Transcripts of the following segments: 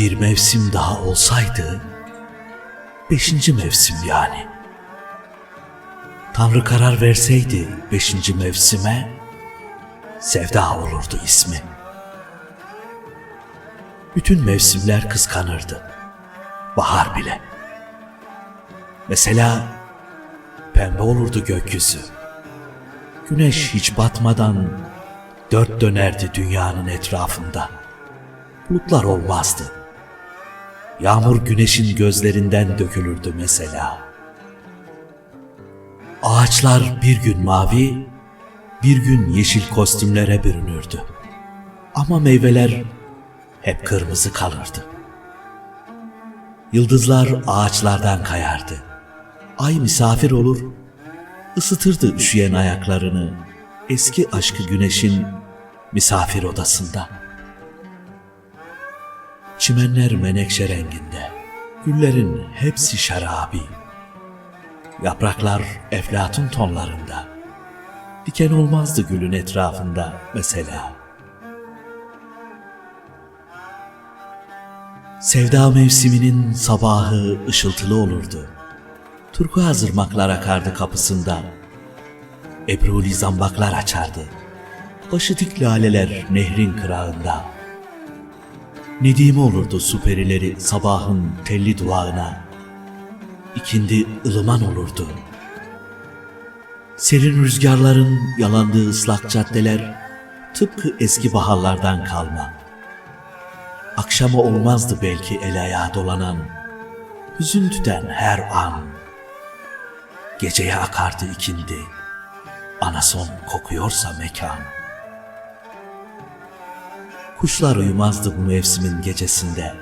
bir mevsim daha olsaydı, beşinci mevsim yani. Tanrı karar verseydi beşinci mevsime, Sevda olurdu ismi. Bütün mevsimler kıskanırdı. Bahar bile. Mesela pembe olurdu gökyüzü. Güneş hiç batmadan dört dönerdi dünyanın etrafında. Bulutlar olmazdı. Yağmur güneşin gözlerinden dökülürdü mesela. Ağaçlar bir gün mavi, bir gün yeşil kostümlere bürünürdü. Ama meyveler hep kırmızı kalırdı. Yıldızlar ağaçlardan kayardı. Ay misafir olur, ısıtırdı üşüyen ayaklarını eski aşkı güneşin misafir odasında. Çimenler menekşe renginde, güllerin hepsi şarabi. Yapraklar eflatun tonlarında. Diken olmazdı gülün etrafında mesela. Sevda mevsiminin sabahı ışıltılı olurdu. Turkuaz ırmaklar akardı kapısında. Ebruli zambaklar açardı. Başı dik laleler nehrin kırağında. Nedime olurdu su perileri sabahın telli duvağına. İkindi ılıman olurdu. Serin rüzgarların yalandığı ıslak caddeler tıpkı eski baharlardan kalma. Akşama olmazdı belki el ayağa dolanan, hüzün tüten her an. Geceye akardı ikindi, anason kokuyorsa mekan. Kuşlar uyumazdı bu mevsimin gecesinde,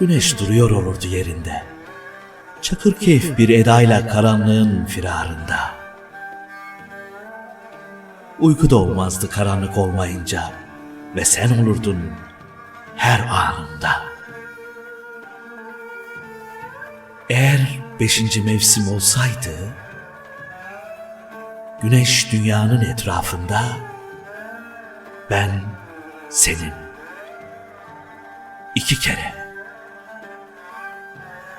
güneş duruyor olurdu yerinde. Çakır keyif bir edayla karanlığın firarında. Uyku da olmazdı karanlık olmayınca ve sen olurdun her anında. Eğer beşinci mevsim olsaydı, güneş dünyanın etrafında, ben senin. İki kere,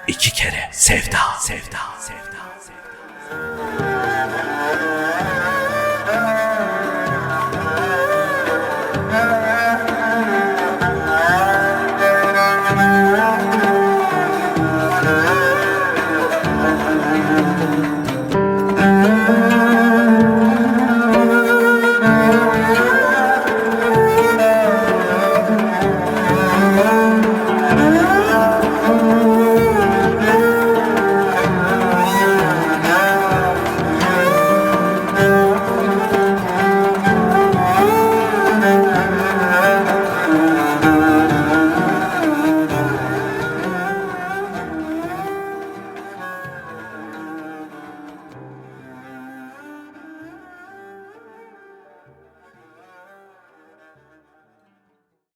iki kere sevda, sevda, sevda, sevda.